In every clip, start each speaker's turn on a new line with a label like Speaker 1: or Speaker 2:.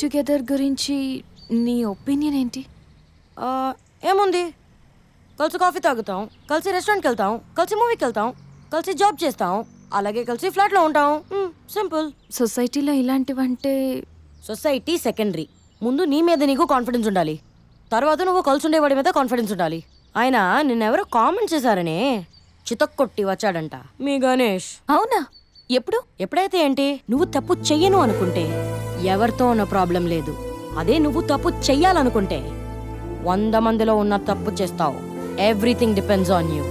Speaker 1: Together గురించి నీ opinion ఏంటి?
Speaker 2: ఏముంది? కలిసి కాఫీ తాగుతాం కలిసి రెస్టారెంట్కి వెళ్తాం కలిసి మూవీకి వెళ్తాం కలిసి జాబ్ చేస్తాం అలాగే కలిసి ఫ్లాట్లో ఉంటాం. సింపుల్
Speaker 1: సొసైటీలో ఇలాంటివంటే
Speaker 2: సొసైటీ సెకండరీ ముందు నీ మీద నీకు కాన్ఫిడెన్స్ ఉండాలి. తర్వాత నువ్వు కలిసి ఉండేవాడి మీద కాన్ఫిడెన్స్ ఉండాలి. ఆయన నిన్నెవరో కామెంట్ చేశారనే చితక్కొట్టి వచ్చాడంట మీ గణేష్.
Speaker 1: అవునా? ఎప్పుడు?
Speaker 2: ఎప్పుడైతే ఏంటి? నువ్వు తప్పు చెయ్యను అనుకుంటే. ఎవరితో ఉన్న ప్రాబ్లం లేదు. అదే నువ్వు తప్పు చెయ్యాలనుకుంటే వంద మందిలో ఉన్న తప్పు చేస్తావు. Everything depends on you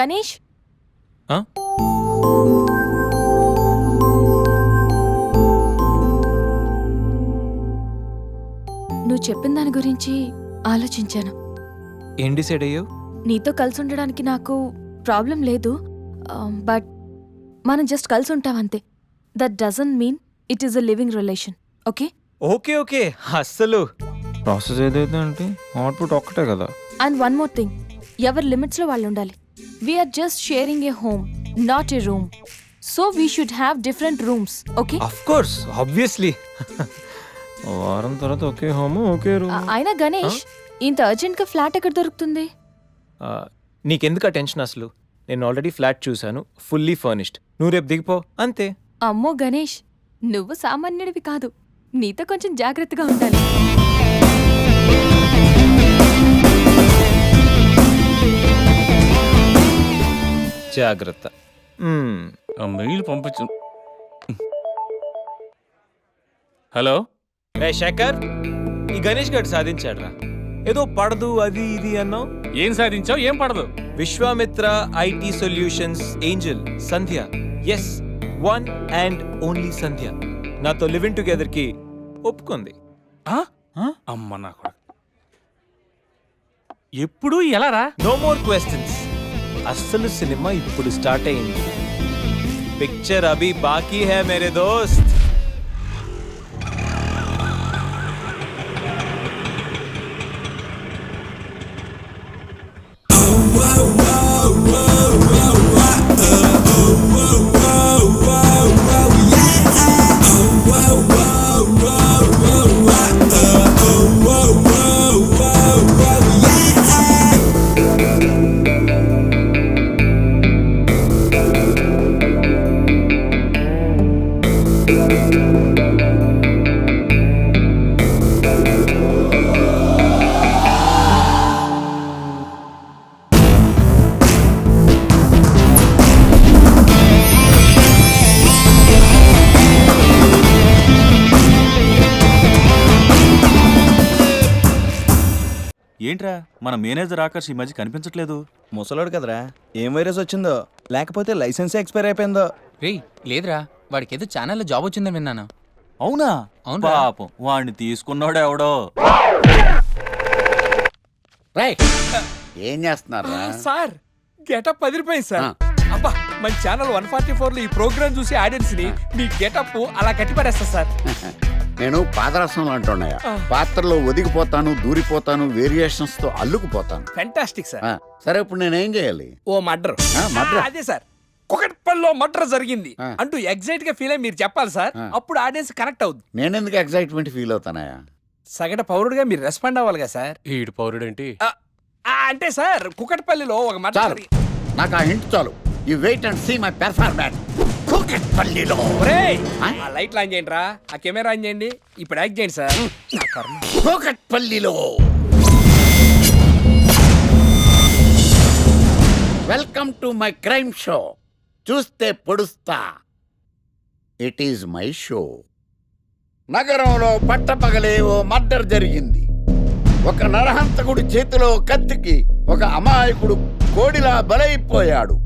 Speaker 1: Ganesh? నువ్వు చెప్పిన దాని గురించి ఆలోచించాను.
Speaker 3: ఏం డిసైడ్ అయ్యావు?
Speaker 1: నీతో కలిసి ఉండడానికి నాకు ప్రాబ్లం లేదు. బట్ మనం జస్ట్ కలిసి ఉంటాం అంతే. That doesn't mean it is a living relation okay
Speaker 3: okay okay. అస్సలు. ప్రాసెస్ ఏదైతే అంటే అవుట్పుట్ ఒక్కటే కదా.
Speaker 1: అండ్ వన్ మోర్ థింగ్ ఎవరి లిమిట్స్లో వాళ్ళు ఉండాలి? We're just sharing a home not a room so we should have different rooms okay
Speaker 3: of course obviously వారం తర్వాత ఒకే హోమ్ ఒకే రూమ్.
Speaker 1: అయినా గణేష్ ఇంత అర్జెంట్గా ఫ్లాట్ ఎక్కడ దొరుకుతుంది?
Speaker 3: నీకెందుకు ఆ టెన్షన్ అసలు? నేను ఆల్రెడీ ఫ్లాట్ చూశాను ఫుల్లీ ఫర్నిష్డ్. నువ్వు రేపు దిగిపో అంతే.
Speaker 1: అమ్మో గణేష్ నువ్వు సామాన్యుడివి కాదు. నీతో కొంచెం జాగ్రత్తగా ఉండాలి.
Speaker 3: జాగ్రత్త.
Speaker 4: ఆ మెయిల్ పంపించు. హలో?
Speaker 3: ఏ శేఖర్ ఈ గణేష్ గారు సాధించాడ్రా. ఏదో పడదు అది ఇది అన్నావు?
Speaker 4: ఏం సాధించావు? ఏం పడదు?
Speaker 3: Vishwamitra IT solutions angel Sandhya. Yes one and only Sandhya. నాతో లివింగ్ టుగెదర్కి ఒప్పుకుంది?
Speaker 4: అమ్మ నా కొడుకు. ఎప్పుడు ఎలా రా?
Speaker 3: నో మోర్ క్వశ్చన్స్ అస్సలు సినిమా ఇప్పుడు స్టార్ట్ అయింది. పిక్చర్ అభి బాకీ హై మేరే దోస్త్.
Speaker 5: మన మేనేజర్ ఆకర్ష్ ఈ మధ్య కనిపించట్లేదు.
Speaker 6: ముసలోడు కదరా ఏం వైరస్ వచ్చిందో లేకపోతే లైసెన్స్ ఎక్స్పైర్ అయిపోయిందో.
Speaker 7: రేయ్ లేదురా వాడికి ఏదో ఛానల్లో జాబ్ వచ్చిందని విన్నాను.
Speaker 5: అవునా?
Speaker 7: అవునురా.
Speaker 5: పాపం వాడిని తీసుకున్నాడు ఎవడో.
Speaker 8: ఏం చేస్తున్నారా?
Speaker 9: సార్ గెటప్ పది రూపాయలు సార్ అబ్బా మన ఛానల్ వన్ ఫార్టీ ఫోర్లో ఈ ప్రోగ్రామ్ చూసి ఆడియన్స్ని మీ గెటప్ అలా కట్టి పడేస్తా సార్.
Speaker 8: నేను పాదరసం అంటున్నాయా? పాత్రలో ఒదిగిపోతాను దూరిపోతాను వేరియేషన్స్తో అల్లుకుపోతాను.
Speaker 9: ఫెంటాస్టిక్ సార్
Speaker 8: ఆ, సరే ఇప్పుడు నేనేం చేయాలి?
Speaker 9: ఓ మర్డర్.
Speaker 8: ఆ, murder?
Speaker 9: అదే సార్ కుకట్పల్లిలో మర్డర్ జరిగింది.
Speaker 8: ఆ.
Speaker 9: అంటూ ఎగ్జైట్గా ఫీల్ అయ్యి మీరు చెప్పాలి సార్
Speaker 8: ఆ.
Speaker 9: అప్పుడు ఆడియన్స్ కనెక్ట్ అవుద్ది.
Speaker 8: నేనెందుకు ఎక్సైట్మెంట్ ఫీల్ అవుతానయా
Speaker 9: సగట పౌరుడుగా మీరు రెస్పాండ్ అవ్వాలి కదా సార్
Speaker 4: ఈడు పౌరుడేంటి?
Speaker 9: ఆ, ఆ, అంటే సార్ కుకట్పల్లిలో ఒక
Speaker 8: చాలు.
Speaker 9: మర్డర్
Speaker 8: నాకు ఆ హింట్ చాలు. You wait and see my performance కూకట్పల్లిలో ఆ?
Speaker 9: ఆ లైట్లు ఆన్ చేయండి రా ఆ కెమెరా ఆన్ చేయండి. ఇప్పుడు యాక్ట్ చేయండి సార్.
Speaker 8: కూకట్పల్లిలో welcome to my crime show. చూస్తే పొడుస్తా. It is my show. నగరంలో పట్టపగలే ఓ మర్డర్ జరిగింది. ఒక నరహంతకుడి చేతిలో కత్తికి ఒక అమాయకుడు కోడిలా బలైపోయాడు.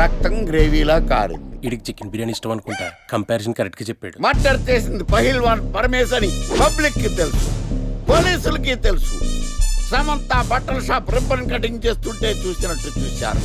Speaker 8: రక్తం గ్రేవీలా కారింది.
Speaker 4: ఇడికి చికెన్ బిర్యానీ ఇష్టం అనుకుంటా. కంపారిజన్ కరెక్ట్గా చెప్పాడు.
Speaker 8: మర్డర్ చేసింది పహిల్వాన్ పరమేశ్ అని పబ్లిక్కి తెలుసు పోలీసులకి తెలుసు. సమంత బట్టల షాప్ రిబ్బన్ కటింగ్ చేస్తుంటే చూసినట్టు చూశారు.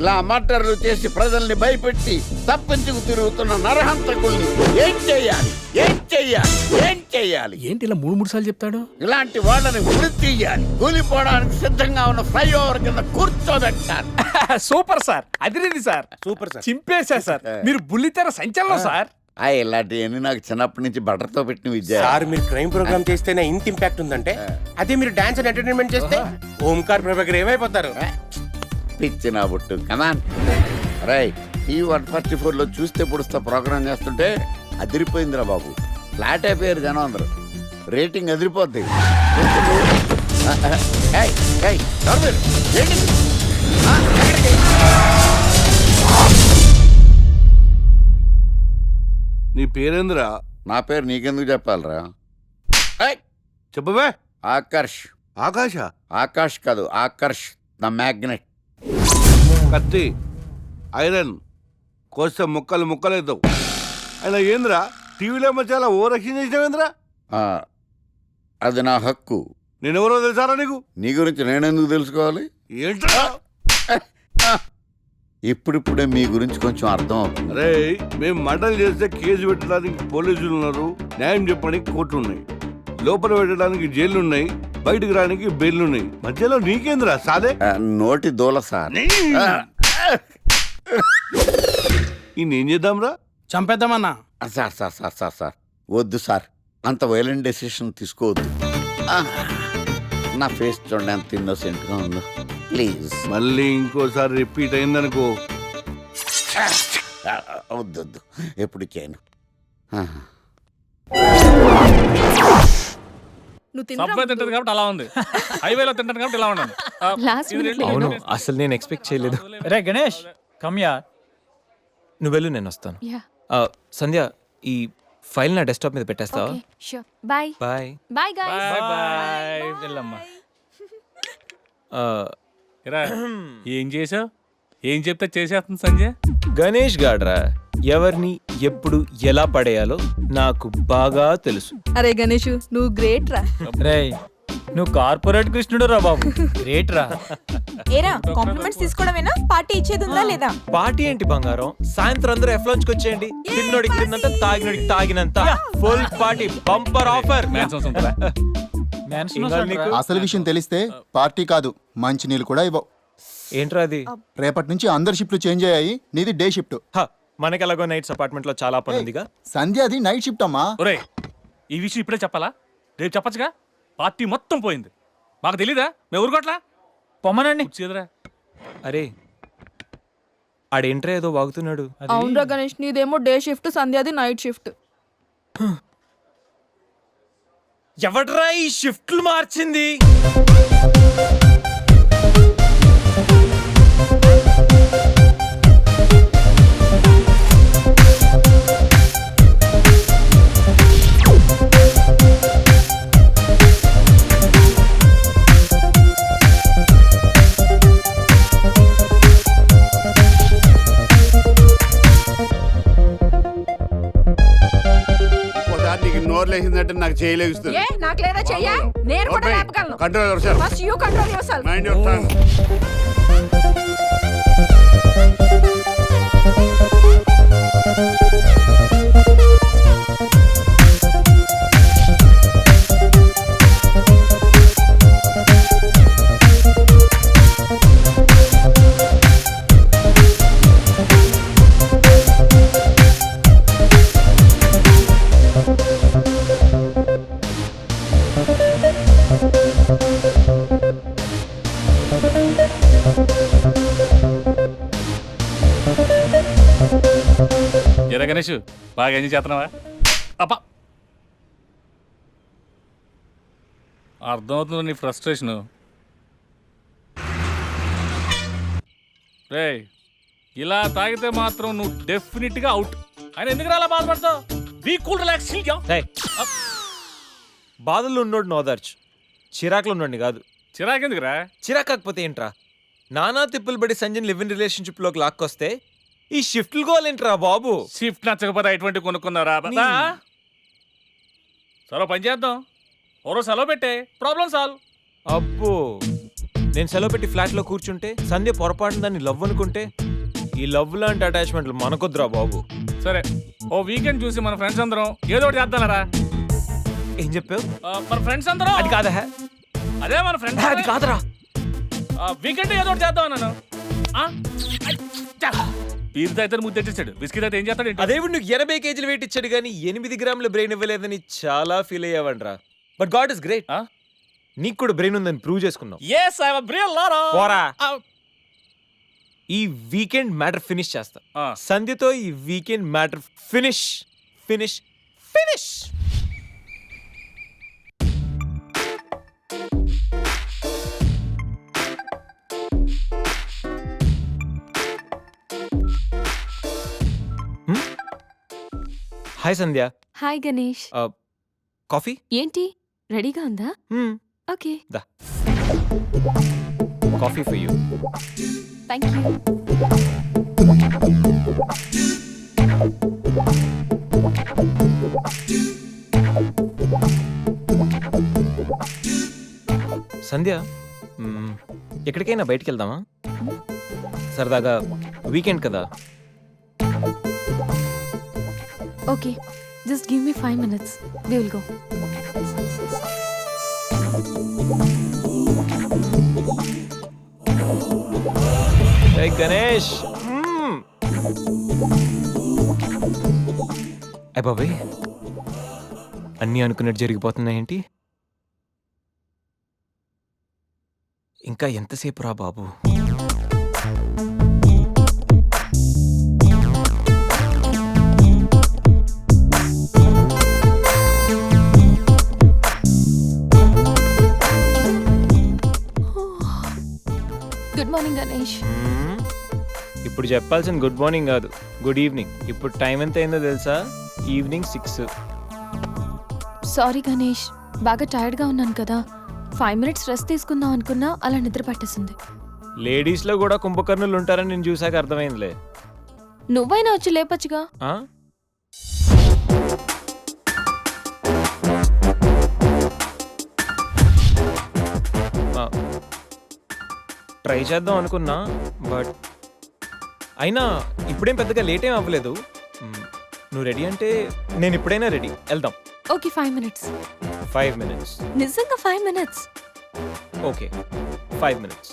Speaker 8: ఇలా మర్డర్లు చేసి ప్రజల్ని భయపెట్టి తప్పించుకు తిరుగుతున్న నరహంతకుల్ని ఏం చెయ్యాలి ఏం చెయ్యాలి ఏం చెయ్యాలి
Speaker 4: ఏంటి ఇలా మూడు మూడు సార్లు చెప్తాడు?
Speaker 8: ఇలాంటి వాళ్ళని ఉరి తీయాలి. కూలిపోవడానికి సిద్ధంగా ఉన్న ఫ్లైఓవర్ కింద కూర్చోబెట్టాలి.
Speaker 9: Super sir. అదిరింది సార్.
Speaker 4: Super sir.
Speaker 9: చింపేశా సార్. మీరు బుల్లితెర సంచలనం సార్.
Speaker 8: ఆ ఇలాంటివన్నీ నాకు చిన్నప్పటి నుంచి బట్టర్తో పెట్టిన విద్య.
Speaker 4: సార్ మీరు క్రైమ్ ప్రోగ్రామ్ చేస్తేనే ఇంత ఇంపాక్ట్ ఉందంటే అదే మీరు డాన్స్ అండ్ ఎంటర్టైన్మెంట్ చేస్తే ఓంకార్ ప్రభాకర్ ఏమైపోతారు?
Speaker 8: పిచ్చి నా బుట్టు. కమాన్ రై ఈ వన్ ఫార్టీ ఫోర్లో చూస్తే పొడుస్తా ప్రోగ్రామ్ చేస్తుంటే అదిరిపోయిందిరా బాబు. ఫ్లాట్ అయిపోయారు జనం అందరూ రేటింగ్ అదిరిపోద్ది ఆ, ఆ, ఏయ్, ఏయ్, ఎవరు మీరు? ఏంటి? ఆ, ఎక్కడికి?
Speaker 10: నీ పేరేందిరా?
Speaker 8: నా పేరు నీకెందుకు చెప్పాలరా? ఏయ్,
Speaker 10: చెప్పవే.
Speaker 8: ఆకర్ష్.
Speaker 10: ఆకాశ?
Speaker 8: ఆకాష్ కాదు ఆకర్ష్ ద మ్యాగ్నెట్.
Speaker 10: కత్తి ఐరన్ కోస్తే ముక్కలు ముక్కలవుతావు అయినా ఏందిరా? టీవీలో మధ్య ఓ రక్షణ చేసినావేంద్రా
Speaker 8: ఆ, అది నా హక్కు.
Speaker 10: నేనెవరో తెలుసారా నీకు?
Speaker 8: నీ గురించి నేనెందుకు తెలుసుకోవాలి?
Speaker 10: ఏంట్రా?
Speaker 8: ఇప్పుడిప్పుడే మీ గురించి కొంచెం అర్థం అవుతుంది.
Speaker 10: అరే మేము మంటలు చేస్తే కేసు పెట్టడానికి పోలీసులు ఉన్నారు. న్యాయం చెప్పడానికి కోర్టులు ఉన్నాయి. లోపల పెట్టడానికి జైలు ఉన్నాయి. బయటకు రానికి బెయిల్ ఉన్నాయి. మధ్యలో నీకేందిరా సాదే?
Speaker 8: ఆ, నోటి దూల సార్.
Speaker 10: ఈ ఏం చేద్దాంరా?
Speaker 4: చంపేద్దామన్నా.
Speaker 8: Sir sir sir sir sir. వద్దు సార్. అంత వైలెంట్ డెసిషన్ తీసుకోవద్దు. నా ఫేస్ చూడండి ఎంత ఇన్నోసెంట్గా ఉందో. ప్లీజ్
Speaker 10: మళ్ళీ ఇంకోసారి రిపీట్ అయిందనుకో.
Speaker 8: వద్దు వద్దు. ఎప్పుడు చేయను ఆ.
Speaker 4: సబ్వే తింటది కాబట్టి అలా ఉంది. హైవేలో తింటాను కాబట్టి ఇలా ఉన్నాను
Speaker 1: లాస్ట్ మినిట్
Speaker 3: అవును అసలు నేను ఎక్స్పెక్ట్ చేయలేదు.
Speaker 9: రే గణేష్ కమ్యా
Speaker 3: నువ్వు వెళ్ళు నేను వస్తాను.
Speaker 1: యా
Speaker 3: సంధ్య ఈ ఫైల్ నా డెస్క్టాప్ మీద పెట్టేస్తావా?
Speaker 1: Okay sure bye
Speaker 3: bye
Speaker 1: bye guys
Speaker 4: bye bye వెళ్ళమ్మా. ఏం చేసావు ఏం చెప్తే చేసేస్తుంది సంజయ్
Speaker 3: గణేష్ గాడ్రా ఎవరిని ఎప్పుడు ఎలా పడేయాలో నాకు బాగా తెలుసు.
Speaker 11: అరే గణేష్ నువ్వు గ్రేట్ రా.
Speaker 9: రే నువ్వు కార్పొరేట్ కృష్ణుడు రా బాబు. గ్రేట్ రా
Speaker 11: ఏరా కాంప్లిమెంట్స్ తీసుకోవడమేనా? పార్టీ ఇచ్చేది ఉందా లేదా?
Speaker 3: పార్టీ ఏంటి బంగారం? సాయంత్రం అందరూ ఎఫ్కి వచ్చేయండి. తిన్నోడికి తిన్నంత తాగినోడికి తాగినంత. Full party bumper offer?
Speaker 6: అసలు విషయం తెలిస్తే పార్టీ కాదు మంచి నీళ్ళు కూడా ఇవ్వవు.
Speaker 3: ఏంట్రా అది?
Speaker 6: రేపటి నుంచి అందరి షిఫ్ట్లు చేంజ్ అయ్యాయి నీది డే షిఫ్ట్
Speaker 3: హ, మనకెలాగో నైట్స్ అపార్ట్మెంట్లో చాలా పని ఉందిగా.
Speaker 6: సంధ్యాది నైట్ షిఫ్ట్ అమ్మా.
Speaker 4: ఒరే ఈ విషయం ఇప్పుడే చెప్పాలా? రేపు చెప్పచ్చుగా? పార్టీ మొత్తం పోయింది. మాకు తెలీదా? మేము ఊరుకోట్లా
Speaker 9: పొమ్మనండి.
Speaker 4: కూర్చేదిరా
Speaker 3: అరే ఆడేంట్రా ఏదో వాగుతున్నాడు.
Speaker 11: అవునరా గణేష్ నీదేమో డే షిఫ్ట్ సంధ్యాది నైట్ షిఫ్ట్.
Speaker 3: ఎవడ్రా ఈ షిఫ్ట్లు మార్చింది?
Speaker 8: లేచిందంటే నాకు చేయలేస్తుంది
Speaker 11: ఏ నాకు లేదా చెయ్యా? నేను కూడా లేపగలను.
Speaker 8: Control yourself
Speaker 11: first you control yourself
Speaker 8: mind your tongue
Speaker 4: ఎరా గణేష్ బాగా ఎంజాయ్ చేస్తున్నావా? అప్ప అర్థమవుతుంది నీ ఫ్రస్ట్రేషన్? రే ఇలా తాగితే మాత్రం నువ్వు డెఫినెట్గా అవుట్. ఆయన ఎందుకు అలా బాధపడతావు? బీ కూల్ రిలాక్స్
Speaker 3: బాధల్లో ఉన్నోడు నోదార్చ్. చిరాకులో ఉన్నోడిని కాదు.
Speaker 4: చిరాకెందుకురా?
Speaker 3: చిరాకు కాకపోతే ఏంట్రా? నానా తిప్పులు పడి సంజయ్ లివ్ ఇన్ రిలేషన్షిప్లోకి లాక్కొస్తే ఈ షిఫ్ట్లు గోలేంట్రా బాబు?
Speaker 4: షిఫ్ట్ నచ్చకపోతే ఎటువంటి కొనుక్కున్నారా? బా సరే పని చేద్దాం. ఓరో సెలవు పెట్టే. ప్రాబ్లం సాల్వ్
Speaker 3: అబ్బో. నేను సెలవు పెట్టి ఫ్లాట్లో కూర్చుంటే సంధ్య పొరపాటున దాన్ని లవ్ అనుకుంటే ఈ లవ్ లాంటి అటాచ్మెంట్లు మనకొద్దురా బాబు.
Speaker 9: సరే ఓ వీకెండ్ చూసి మన ఫ్రెండ్స్ అందరం ఏదో ఒకటి చేద్దాంరా
Speaker 3: ఏం చెప్పావు?
Speaker 9: మన ఫ్రెండ్స్ అందరం?
Speaker 3: అది కాదా?
Speaker 9: అదే మన ఫ్రెండ్స్
Speaker 3: అది కాదురా.
Speaker 9: వీకెండ్ ఏదో ఒకటి చేద్దాం అన్నాను. పీర్ అయితే ముద్దు తెచ్చేసాడు బిస్కెట్ అయితే ఏం చేస్తాడు?
Speaker 3: అదేవిడు నువ్వు ఎనభై కేజీలు వెయిట్ ఇచ్చాడు కానీ ఎనిమిది గ్రాముల బ్రెయిన్ ఇవ్వలేదని చాలా ఫీల్ అయ్యావంట్రా బట్ గాడ్ ఇస్ గ్రేట్? నీకు కూడా బ్రెయిన్ ఉందని ప్రూవ్ చేసుకున్నావు
Speaker 9: real Lara.
Speaker 3: పోరా.
Speaker 9: ఆ,
Speaker 3: ఈ వీకెండ్ మ్యాటర్ ఫినిష్ చేస్తా. సంధ్యతో ఈ weekend matter finish finish finish hi Sandhya
Speaker 1: hi Ganesh
Speaker 3: coffee
Speaker 1: ఏంటి? రెడీగా ఉందా? Okay.
Speaker 3: Coffee for you
Speaker 1: thank you
Speaker 3: Sandhya ఎక్కడికైనా బయటికి వెళ్దామా సరదాగా వీకెండ్ కదా?
Speaker 1: Okay just give me five minutes we will go
Speaker 3: ఏ గణేష్ మ్మ్. ఏ బాబాయ్ అన్నీ అనుకున్నట్టు జరిగిపోతున్నాయేంటి? ఇంకా ఎంతసేపు రా బాబు?
Speaker 1: Good morning Ganesh.
Speaker 3: ఇప్పుడు చెప్పాల్సిన గుడ్ మార్నింగ్ కాదు. గుడ్ ఈవినింగ్ ఇప్పుడు టైం ఎంత అయిందో తెలుసా? ఈవినింగ్ సిక్స్
Speaker 1: సారీ గణేష్ బాగా టైర్డ్గా ఉన్నాను కదా. ఫైవ్ మినిట్స్ రెస్ట్ తీసుకుందాం అనుకున్నా అలా నిద్ర పట్టేసింది.
Speaker 3: లేడీస్లో కూడా కుంభకర్ణులు ఉంటారని నేను చూసాక అర్థమైందిలే.
Speaker 1: నువ్వైనా వచ్చి లేపచ్చుగా?
Speaker 3: ట్రై చేద్దాం అనుకున్నా బట్ అయినా ఇప్పుడేం పెద్దగా లేట్ ఏం అవ్వలేదు. నువ్వు రెడీ అంటే నేను ఇప్పుడైనా రెడీ వెళ్దాం.
Speaker 1: Okay five minutes
Speaker 3: five minutes
Speaker 1: నిజంగా five minutes
Speaker 3: okay five minutes